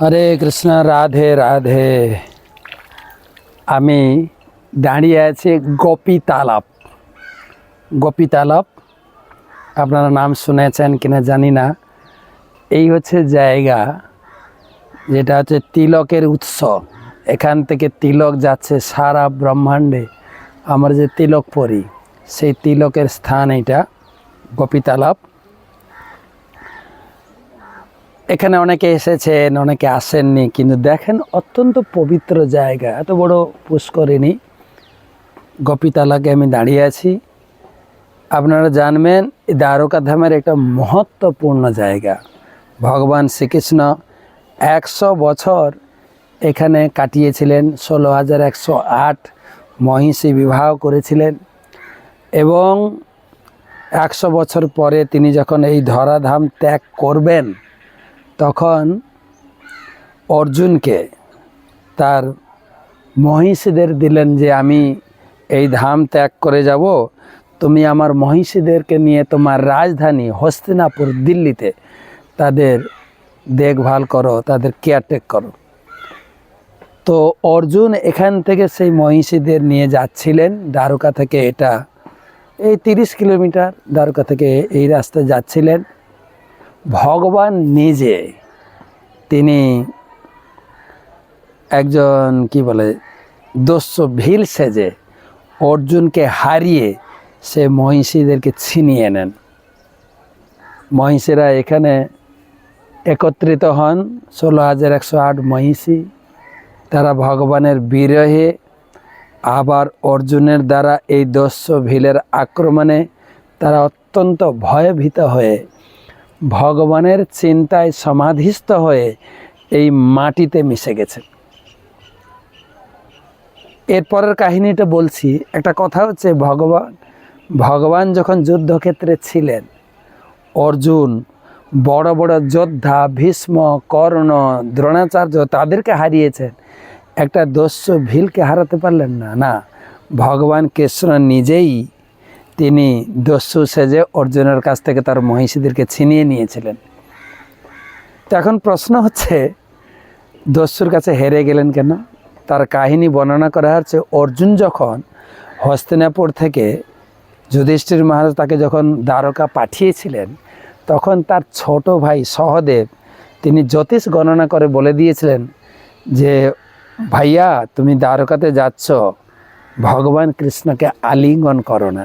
হরে কৃষ্ণ, রাধে রাধে। আমি দাঁড়িয়ে আছি গোপী তালাপ গোপী তালাপ আপনারা নাম শুনেছেন কিনা জানি না। এই হচ্ছে জায়গা যেটা হচ্ছে তিলকের উৎস। এখান থেকে তিলক যাচ্ছে সারা ব্রহ্মাণ্ডে। আমরা যে তিলক পড়ি সেই তিলকের স্থান এটা গোপী তালাপ এখানে অনেকে এসেছেন, অনেকে আসেননি, কিন্তু দেখেন অত্যন্ত পবিত্র জায়গা। এত বড় পুষ্করিণী। গোপীতালাকে আমি দাঁড়িয়ে আছি। আপনারা জানবেন, এই দ্বারকা ধামের একটা মহত্বপূর্ণ জায়গা। ভগবান শ্রীকৃষ্ণ একশো বছর এখানে কাটিয়েছিলেন, ষোলো হাজার একশো আট মহিষী বিবাহ করেছিলেন এবং একশো বছর পরে তিনি যখন এই ধরাধাম ত্যাগ করবেন তখন অর্জুনকে তার মহিষীদের দিলেন যে, আমি এই ধাম ত্যাগ করে যাব। তুমি আমার মহিষীদেরকে নিয়ে তোমার রাজধানী হস্তিনাপুর, দিল্লিতে তাদের দেখভাল করো, তাদের কেয়ারটেক করো। তো অর্জুন এখান থেকে সেই মহিষীদের নিয়ে যাচ্ছিলেন দ্বারকা থেকে এটা, এই তিরিশ কিলোমিটার দ্বারকা থেকে এই রাস্তায় যাচ্ছিলেন। ভগবান নিজে, তিনি একজন কি বলে, দস্য ভিল সেজে অর্জুনকে হারিয়ে সে মহিষীদেরকে ছিনিয়ে নেন। মহিষীরা এখানে একত্রিত হন ষোলো হাজার একশো আট মহিষী। তারা ভগবানের বিরহে আবার অর্জুনের দ্বারা এই দস্য ভিলের আক্রমণে তারা অত্যন্ত ভয়ভীত হয়ে ভগবানের চিন্তায় সমাধিস্থ হয়ে এই মাটিতে মিশে গেছে। এরপরের কাহিনীটা বলছি, একটা কথা হচ্ছে ভগবান ভগবান যখন যুদ্ধক্ষেত্রে ছিলেন, অর্জুন, বড় বড় যোদ্ধা ভীষ্ম, কর্ণ, দ্রোণাচার্য তাদেরকে হারিয়েছেন। একটা দস্যু ভিলকে হারাতে পারলেন না। না, ভগবান কৃষ্ণ নিজেই তিনি দস্যু সেজে অর্জুনের কাছ থেকে তার মহিষীদেরকে ছিনিয়ে নিয়েছিলেন। তো এখন প্রশ্ন হচ্ছে, দস্যুর কাছে হেরে গেলেন কেন? তার কাহিনী বর্ণনা করা হচ্ছে, অর্জুন যখন হস্তিনাপুর থেকে যুধিষ্ঠির মহারাজ তাকে যখন দ্বারকা পাঠিয়েছিলেন, তখন তার ছোট ভাই সহদেব তিনি জ্যোতিষ গণনা করে বলে দিয়েছিলেন যে, ভাইয়া, তুমি দ্বারকাতে যাচ্ছ, ভগবান কৃষ্ণকে আলিঙ্গন করো না।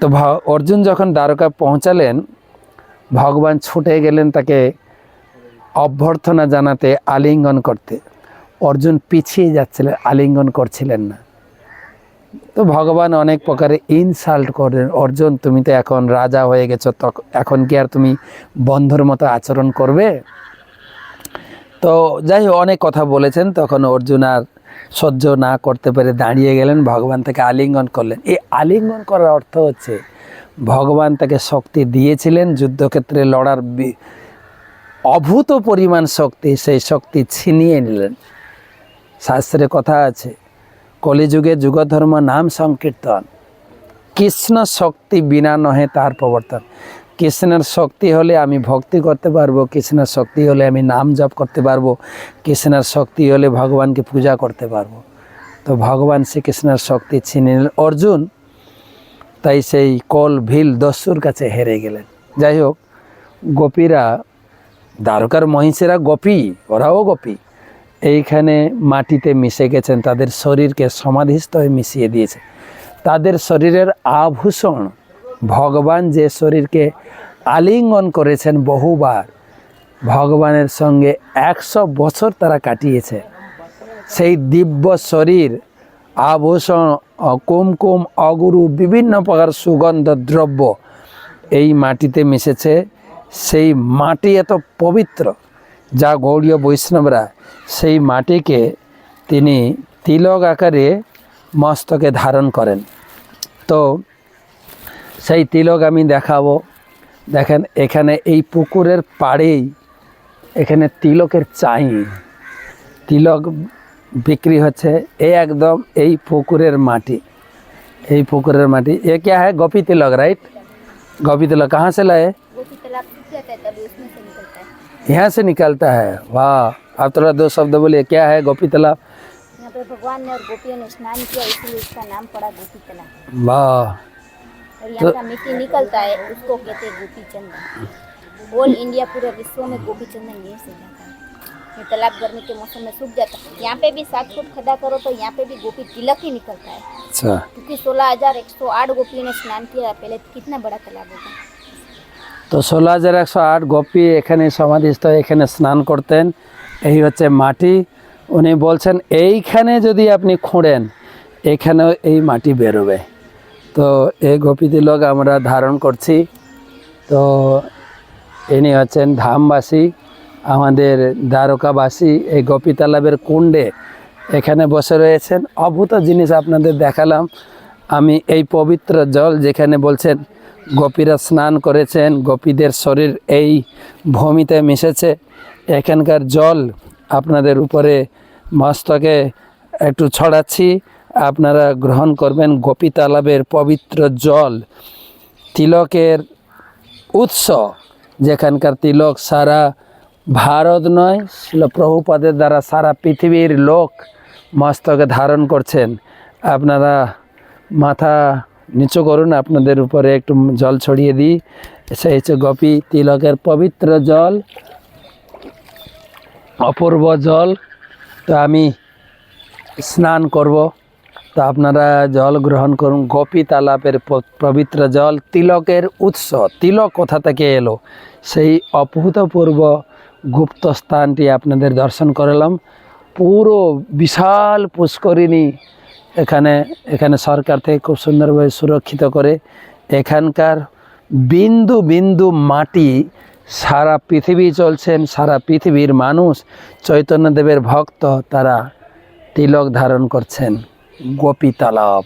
তো অর্জুন যখন দ্বারকা পৌঁছালেন, ভগবান ছুটে গেলেন তাকে অভ্যর্থনা জানাতে, আলিঙ্গন করতে। অর্জুন পিছিয়ে যাচ্ছিলেন, আলিঙ্গন করছিলেন না। তো ভগবান অনেক প্রকারে ইনসাল্ট করেন, অর্জুন, তুমি তো এখন রাজা হয়ে গেছো তখন এখন কি আর তুমি বন্ধুর মতো আচরণ করবে? তো যাই হোক, অনেক কথা বলেছেন, তখন অর্জুন আর সহ্য না করতে পেরে দাঁড়িয়ে গেলেন, ভগবান তাকে আলিঙ্গন করলেন। এই আলিঙ্গন করার অর্থ হচ্ছে, ভগবান তাকে শক্তি দিয়েছিলেন, যুদ্ধক্ষেত্রে লড়ার অভূত পরিমাণ শক্তি সেই শক্তি ছিনিয়ে নিলেন। শাস্ত্রে কথা আছে, কলিযুগে যুগধর্ম নাম সংকীর্তন, কৃষ্ণ শক্তি বিনা নহে তার প্রবর্তন। কৃষ্ণের শক্তি হলে আমি ভক্তি করতে পারব, কৃষ্ণের শক্তি হলে আমি নাম জপ করতে পারব, কৃষ্ণের শক্তি হলে ভগবানকে পূজা করতে পারব। তো ভগবান শ্রীকৃষ্ণের শক্তি ছিনে অর্জুন, তাই সেই কল ভিল দস্যুর কাছে হেরে গেলেন। যাই হোক, গোপীরা, দ্বারকার মহিষেরা গোপী, ওরাও গোপী, এইখানে মাটিতে মিশে গেছেন, তাদের শরীরকে সমাধিস্থ হয়ে মিশিয়ে দিয়েছে। তাদের শরীরের আভূষণ ভগবান যে শরীরকে আলিঙ্গন করেছেন বহুবার, ভগবানের সঙ্গে একশো বছর তারা কাটিয়েছে। সেই দিব্য শরীর, আভূষণ, কুমকুম, অগুরু, বিভিন্ন প্রকার সুগন্ধ দ্রব্য এই মাটিতে মিশেছে। সেই মাটি এত পবিত্র, যা গৌড়ীয় বৈষ্ণবরা সেই মাটিকে তিনি তিলক আকারে মস্তকে ধারণ করেন। তো से तिलक हमें देख देखें एखे এই পুকুরের পাড়েই এখানে তিলকের চাই তিলক বিক্রি হচ্ছে এই একদম এই পুকুরের মাটি। এই পুকুরের माटी ये क्या है गोपी तिलक रईट गोपी तिलक कहाँ से लाए? यहाँ से निकलता है। वाह आप थोड़ा दो शब्द बोलिए क्या है गोपी तालाब भगवान ने और गोपियों ने स्नान किया इसलिए इसका नाम पड़ा गोपी तालाब वाह। और यहाँ का मिट्टी निकलता है उसको कहते हैं गोपी चंदन ऑल इंडिया पूरे विश्व में गोपी चंदन ये से जाता है ये तालाब गर्मी के मौसम में सूख जाता है यहाँ पे भी सात फुट खड्डा करो तो यहाँ पे भी गोपी तिलक ही निकलता है अच्छा क्योंकि सोलह हजार एक सौ आठ गोपियों ने स्नान किया पहले कितना बड़ा तालाब होगा তো ষোলো হাজার একশো আট গোপী এখানে সমাধিস্থ এখানে স্নান করতেন এই হচ্ছে মাটি উনি বলছেন এইখানে যদি আপনি খুঁড়েন এখানেও এই মাটি বেরোবে তো এই গোপী তিলক আমরা ধারণ করছি। তো ইনি হচ্ছেন ধামবাসী, আমাদের দ্বারকাবাসী। এই গোপী তালাবের কুণ্ডে এখানে বসে রয়েছেন। অভূত জিনিস আপনাদের দেখালাম। আমি এই পবিত্র জল যেখানে বলছেন, গোপীরা স্নান করেছেন, গোপীদের শরীর এই ভূমিতে মিশেছে। এখানকার জল আপনাদের উপরে মস্তকে একটু ছড়াচ্ছি। আপনারা গ্রহণ করবেন গোপী তালাবের পবিত্র জল, তিলকের উৎস। যেখানকার তিলক সারা ভারত নয়, শিল প্রভুপাদের দ্বারা সারা পৃথিবীর লোক মস্তকে ধারণ করছেন। আপনারা মাথা নিচু করুন, আপনাদের উপরে একটু জল ছড়িয়ে দিই। সেই হচ্ছে গোপী তিলকের পবিত্র জল, অপূর্ব জল। তো আমি স্নান করব। তো আপনারা জল গ্রহণ করুন। গোপী তালাপের পবিত্র জল তিলকের উৎস। তিলক কোথা থেকে এলো? সেই অভূতপূর্ব গুপ্ত স্থানটি আপনাদের দর্শন করালাম। পুরো বিশাল পুষ্করিণী এখানে এখানে সরকার থেকে খুব সুন্দরভাবে সুরক্ষিত করে এখানকার বিন্দু বিন্দু মাটি, সারা পৃথিবী চলছেন, সারা পৃথিবীর মানুষ, চৈতন্যদেবের ভক্ত তারা তিলক ধারণ করছেন। গোপী তালাব